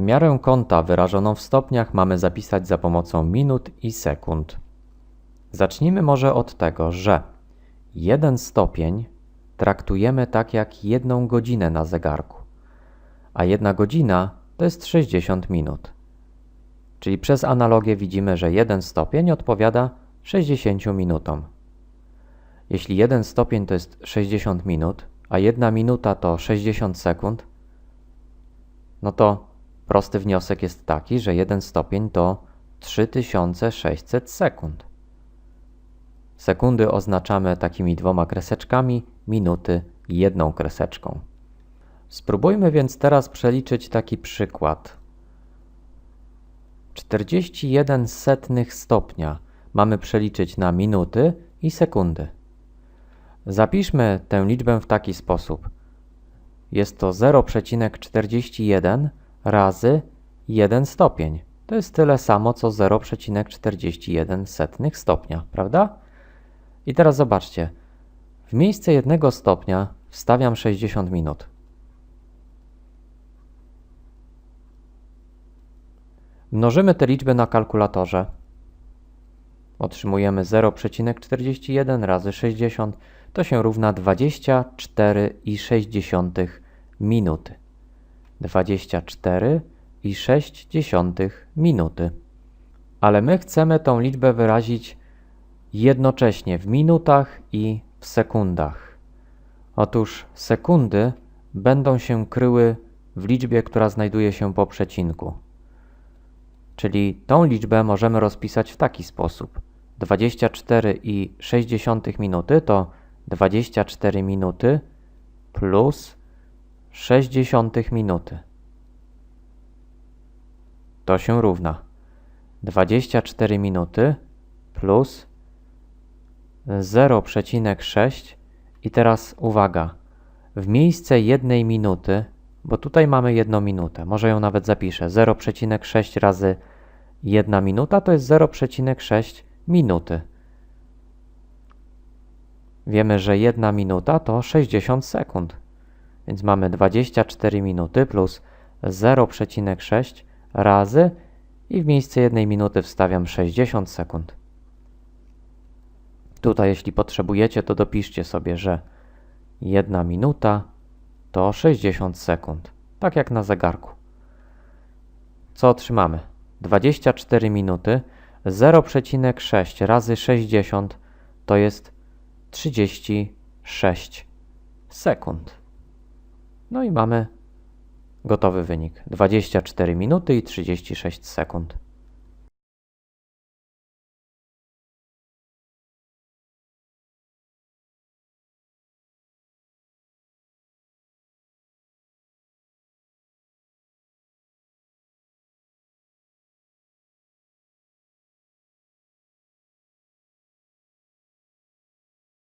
Miarę kąta wyrażoną w stopniach mamy zapisać za pomocą minut i sekund. Zacznijmy może od tego, że jeden stopień traktujemy tak jak jedną godzinę na zegarku, a jedna godzina to jest 60 minut. Czyli przez analogię widzimy, że jeden stopień odpowiada 60 minutom. Jeśli jeden stopień to jest 60 minut, a jedna minuta to 60 sekund, no to prosty wniosek jest taki, że jeden stopień to 3600 sekund. Sekundy oznaczamy takimi dwoma kreseczkami, minuty jedną kreseczką. Spróbujmy więc teraz przeliczyć taki przykład. 41 setnych stopnia mamy przeliczyć na minuty i sekundy. Zapiszmy tę liczbę w taki sposób. Jest to 0,41 razy 1 stopień. To jest tyle samo co 0,41 setnych stopnia, prawda? I teraz zobaczcie. W miejsce jednego stopnia wstawiam 60 minut. Mnożymy te liczby na kalkulatorze. Otrzymujemy 0,41 razy 60 to się równa 24,6 minuty. 24,6 minuty. Ale my chcemy tą liczbę wyrazić jednocześnie w minutach i w sekundach. Otóż sekundy będą się kryły w liczbie, która znajduje się po przecinku. Czyli tą liczbę możemy rozpisać w taki sposób. 24,6 minuty to 24 minuty plus 60 minuty. To się równa. 24 minuty plus 0,6 i teraz uwaga, w miejsce jednej minuty, bo tutaj mamy jedną minutę, może ją nawet zapiszę, 0,6 razy 1 minuta to jest 0,6 minuty. Wiemy, że 1 minuta to 60 sekund, więc mamy 24 minuty plus 0,6 razy i w miejsce jednej minuty wstawiam 60 sekund. Tutaj, jeśli potrzebujecie, to dopiszcie sobie, że 1 minuta to 60 sekund, tak jak na zegarku. Co otrzymamy? 24 minuty 0,6 razy 60 to jest 36 sekund. No i mamy gotowy wynik 24 minuty i 36 sekund.